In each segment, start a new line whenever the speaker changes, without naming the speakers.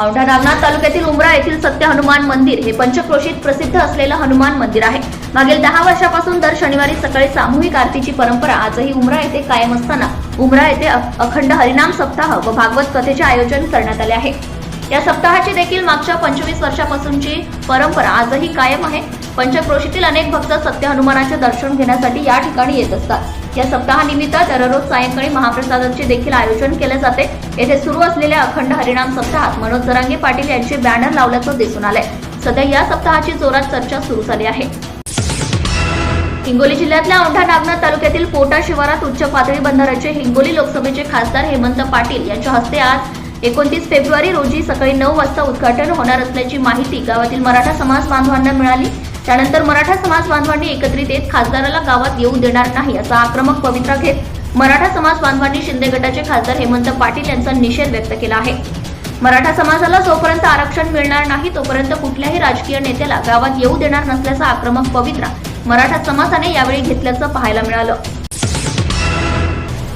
औंढा नागनाथ तालुक्यातील उमरा येथील सत्य हनुमान मंदिर हे पंचक्रोशीत प्रसिद्ध असलेलं हनुमान मंदिर आहे. मागील दहा वर्षापासून दर शनिवारी सकाळी सामूहिक आरतीची परंपरा आजही उमरा येथे कायम असताना उमरा येथे अखंड हरिनाम सप्ताह व भागवत कथेचे आयोजन करण्यात आले आहे. या सप्ताहाची देखील मागच्या पंचवीस वर्षापासूनची परंपरा आजही कायम आहे. पंचक्रोशीतील अनेक भक्त सत्य हनुमानाचे दर्शन घेण्यासाठी या ठिकाणी येत असतात. या सप्ताहानिमित्त दररोज सायंकाळी महाप्रसादाचे देखील आयोजन केले जाते. येथे सुरू असलेल्या अखंड हरिणाम सप्ताहात मनोज जरांगे पाटील यांचे बॅनर लावल्याचं दिसून आलंय. सध्या या सप्ताहाची जोरात चर्चा सुरू झाली आहे. हिंगोली जिल्ह्यातल्या औंढा नागनाथ तालुक्यातील पोटा शिवारात उच्च पातळी बंधाऱ्याचे हिंगोली लोकसभेचे खासदार हेमंत पाटील यांच्या हस्ते आज एकोणतीस फेब्रुवारी रोजी सकाळी नऊ वाजता उद्घाटन होणार असल्याची माहिती गावातील मराठा समाज बांधवांना मिळाली. त्यानंतर मराठा समाज बांधवांनी एकत्रित येत खासदाराला गावात येऊ देणार नाही असा आक्रमक पवित्रा घेत मराठा समाज बांधवांनी शिंदे गटाचे खासदार हेमंत पाटील यांचा निषेध व्यक्त केला आहे. मराठा समाजाला जोपर्यंत आरक्षण मिळणार नाही तोपर्यंत कुठल्याही राजकीय नेत्याला गावात येऊ देणार नसल्याचा आक्रमक पवित्रा मराठा समाजाने यावेळी घेतल्याचं पाहायला मिळालं.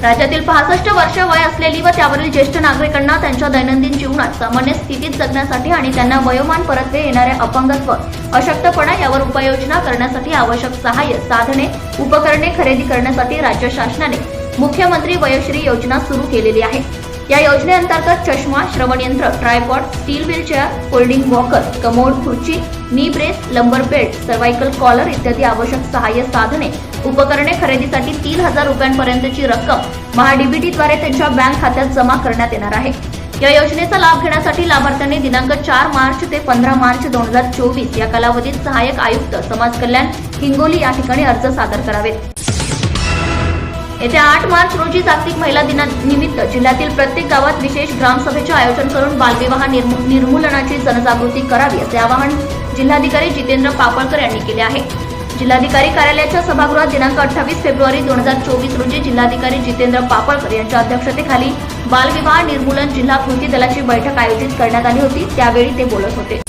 राज्यातील पासष्ट वर्ष वय असलेली व त्यावरील ज्येष्ठ नागरिकांना त्यांच्या दैनंदिन जीवनात सामान्य स्थितीत जगण्यासाठी आणि त्यांना वयोमान परत्वे येणाऱ्या अपंगत्व अशक्तपणा यावर उपाययोजना करण्यासाठी आवश्यक सहाय्य साधने उपकरणे खरेदी करण्यासाठी राज्य शासनाने मुख्यमंत्री वयोश्री योजना सुरू केलेली आहे. या योजनेअंतर्गत चष्मा श्रवणयंत्र tripod steel wheelchair folding walker commode खुर्ची knee brace lumbar belt cervical collar इत्यादी आवश्यक सहाय्य साधने उपकरणे खरेदीसाठी तीन हजार रुपयांपर्यंतची रक्कम महाडीबीटीद्वारे त्यांच्या बँक खात्यात जमा करण्यात येणार आहे. या योजनेचा लाभ घेण्यासाठी लाभार्थ्यांनी दिनांक चार मार्च ते पंधरा मार्च दोन हजार चोवीस या कालावधीत सहाय्यक आयुक्त समाज कल्याण हिंगोली या ठिकाणी अर्ज सादर करावेत. येत्या आठ मार्च रोजी जागतिक महिला दिनानिमित्त जिल्ह्यातील प्रत्येक गावात विशेष ग्रामसभेचे आयोजन करून बालविवाह निर्मूलनाची जनजागृती करावी असे आवाहन जिल्हाधिकारी जितेंद्र पापळकर यांनी केले आहे. जिल्हाधिकारी कार्यालयाच्या सभागृहात दिनांक अठ्ठावीस फेब्रुवारी दोन हजार चोवीस रोजी जिल्हाधिकारी जितेंद्र पापळकर यांच्या अध्यक्षतेखाली बालविवाह निर्मूलन जिल्हा कृती दलाची बैठक आयोजित करण्यात आली होती. त्यावेळी ते बोलत होते.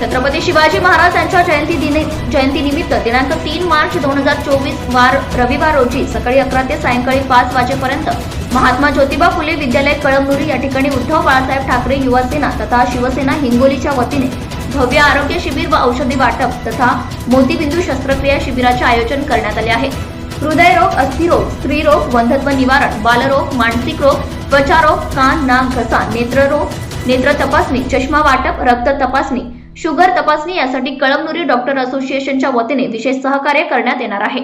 छत्रपती शिवाजी महाराज यांच्या जयंती दिनी जयंतीनिमित्त दिनांक तीन मार्च दोन हजार चोवीस वार रविवार रोजी सकाळी अकरा ते सायंकाळी पाच वाजेपर्यंत महात्मा ज्योतिबा फुले विद्यालय कळमनुरी या ठिकाणी उद्धव बाळासाहेब ठाकरे युवा सेना तथा शिवसेना हिंगोलीच्या वतीने भव्य आरोग्य शिबिर व औषधी वाटप तथा मोतीबिंदू शस्त्रक्रिया शिबिराचे आयोजन करण्यात आले आहे. हृदयरोग अस्थिरोग स्त्रीरोग वंधत्व निवारण बालरोग मानसिक रोग त्वचारोग कान नाक घसा नेत्ररोग नेत्र तपासणी चष्मा वाटप रक्त तपासणी शुगर तपासणी यासाठी कळमनुरी डॉक्टर असोसिएशनच्या वतीने विशेष सहकार्य करण्यात येणार आहे.